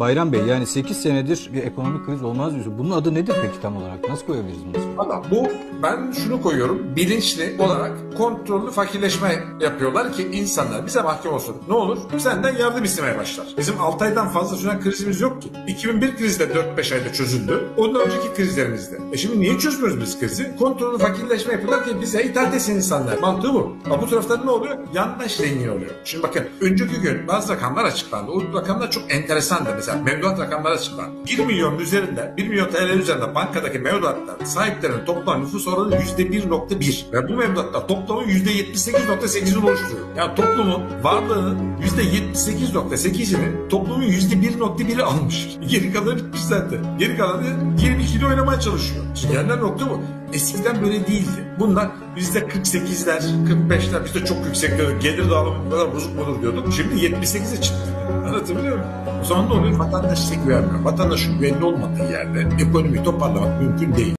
Bayram Bey yani 8 senedir bir ekonomik kriz olmaz diyorsun. Bunun adı nedir peki tam olarak? Nasıl koyabiliriz bunu? Valla bu ben şunu koyuyorum bilinçli olarak kontrollü fakirleşme yapıyorlar ki insanlar bize mahkum olsun. Ne olur senden yardım istemeye başlar. Bizim 6 aydan fazla süren krizimiz yok ki. 2001 krizi de 4-5 ayda çözüldü. Ondan önceki krizlerimizde. E şimdi niye çözmüyoruz biz krizi? Kontrollü fakirleşme yapıyorlar ki bize itaat etsin insanlar. Mantığı bu. Ama bu tarafta ne oluyor? Yandaş zengin oluyor. Şimdi bakın önceki gün bazı rakamlar açıklandı. O rakamlar çok enteresandı. Mesela mevduat rakamları açıklandı. 1 milyon üzerinde 1 milyon TL üzerinde bankadaki mevduatlar sahiplerinin toplam nüfus oranı %1.1 ve bu mevduatlar toplamın %78.8'ini oluşturuyor. Yani toplumun varlığının %78.8'ini toplumun %1.1'i almış. Geri kalanı bitmiş zaten. Geri kalanı 22'de oynamaya çalışıyor. Şimdi gelinen nokta bu. Eskiden böyle değildi. Bunlar bizde 48'ler, 45'ler bizde çok yüksek diyorduk. Gelir dağılımı bu kadar bozuk mudur diyorduk. Şimdi 78'e çıktı. Anlatabiliyor muyum? O zaman ne oluyor? Vatandaş istek vermiyor. Vatandaşın güvenli olmadığı yerde ekonomiyi toparlamak mümkün değil.